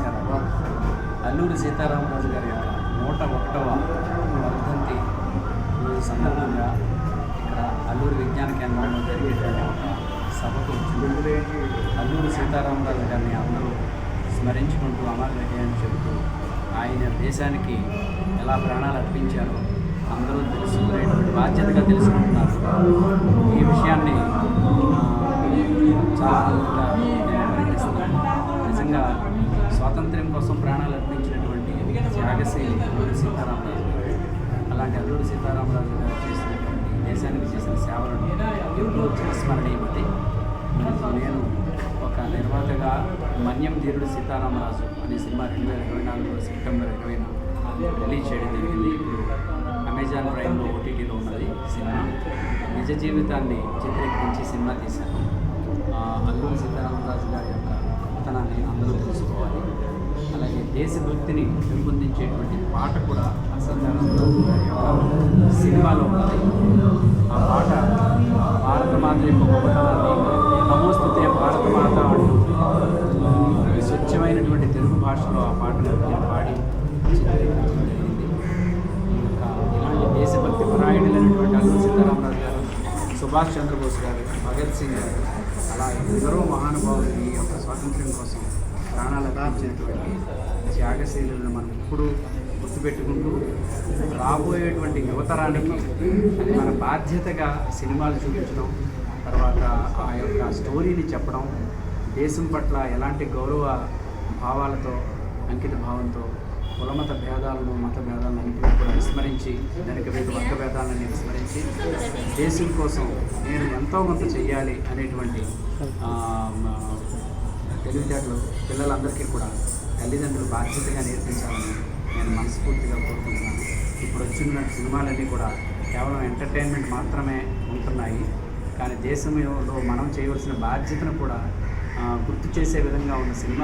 నమస్కారం అల్లూరి సీతారామరాజు గారి యొక్క నూట ఒకటవ వర్ధంతి రోజు సందర్భంగా ఇక్కడ అల్లూరి విజ్ఞాన కేంద్రంలో జరిగేటువంటి ఒక సభకు వచ్చింది. అల్లూరి సీతారామరాజు గారిని అందరూ స్మరించుకుంటూ అమరని చెబుతూ ఆయన దేశానికి ఎలా ప్రాణాలు అర్పించారో అందరూ తెలుసుకునేటువంటి బాధ్యతగా తెలుసుకుంటున్నారు. ఈ విషయాన్ని చాలా నిజంగా స్వాతంత్ర్యం కోసం ప్రాణాలు అర్పించినటువంటి త్యాగశీలి అల్లూరి సీతారామరాజు గారు అలాంటి అల్లూరి సీతారామరాజు గారు చేసినటువంటి దేశానికి చేసిన సేవలను ఎప్పుడూ చిరస్మరణీయమతి. నేను ఒక నిర్మాతగా మన్యం ధీరుడు సీతారామరాజు అనే సినిమా రెండు వేల ఇరవై నాలుగు సెప్టెంబర్ ఇరవైన రిలీజ్ చేయడం జరిగింది. ఇప్పుడు అమెజాన్ ప్రైమ్లో ఓటీటీలో ఉన్నది సినిమా. నిజ జీవితాన్ని చిత్రీకరించి సినిమా తీశాను. అల్లూరి సీతారామరాజు గారి యొక్క గొప్పతనాన్ని అందరూ తెలుసుకోవాలి అలాగే దేశభక్తిని పెంపొందించేటువంటి పాట కూడా అసంధానంలో సినిమాలో ఉంది ఆ పాట భారత మాత యొక్క గొప్పతనాన్ని నమోస్తుతే భారత మాత అంటూ స్వచ్ఛమైనటువంటి తెలుగు భాషలో ఆ పాటను నేను పాడి చిత్రీకరించడం జరిగింది ఇంకా ఇలాంటి దేశభక్తి పరాయణులైనటువంటి అల్లు సీతారామరాజు గారు సుభాష్ చంద్రబోస్ గారు భగత్ సింగ్ గారు అలా ఎందరో మహానుభావులు ప్రాణాలు త్యాగశీలను మనం ఇప్పుడు గుర్తుపెట్టుకుంటూ రాబోయేటువంటి యువతరానికి మన బాధ్యతగా సినిమాలు చూపించడం తర్వాత ఆ యొక్క స్టోరీని చెప్పడం దేశం పట్ల ఎలాంటి గౌరవ భావాలతో అంకిత భావంతో కులమత భేదాలను మత భేదాలను అన్నింటినీ కూడా విస్మరించి దానికి వివిధ వర్గ భేదాలను విస్మరించి దేశం కోసం నేను ఎంతో కొంత చెయ్యాలి అనేటువంటి తెలివితేటలు పిల్లలందరికీ కూడా తల్లిదండ్రులు బాధ్యతగా నేర్పించాలని నేను మనస్ఫూర్తిగా కోరుకుంటున్నాను. ఇప్పుడు వచ్చిన సినిమాలన్నీ కూడా కేవలం ఎంటర్టైన్మెంట్ మాత్రమే ఉంటున్నాయి. కానీ దేశంలో మనం చేయవలసిన బాధ్యతను కూడా గుర్తు చేసే విధంగా ఉన్న సినిమా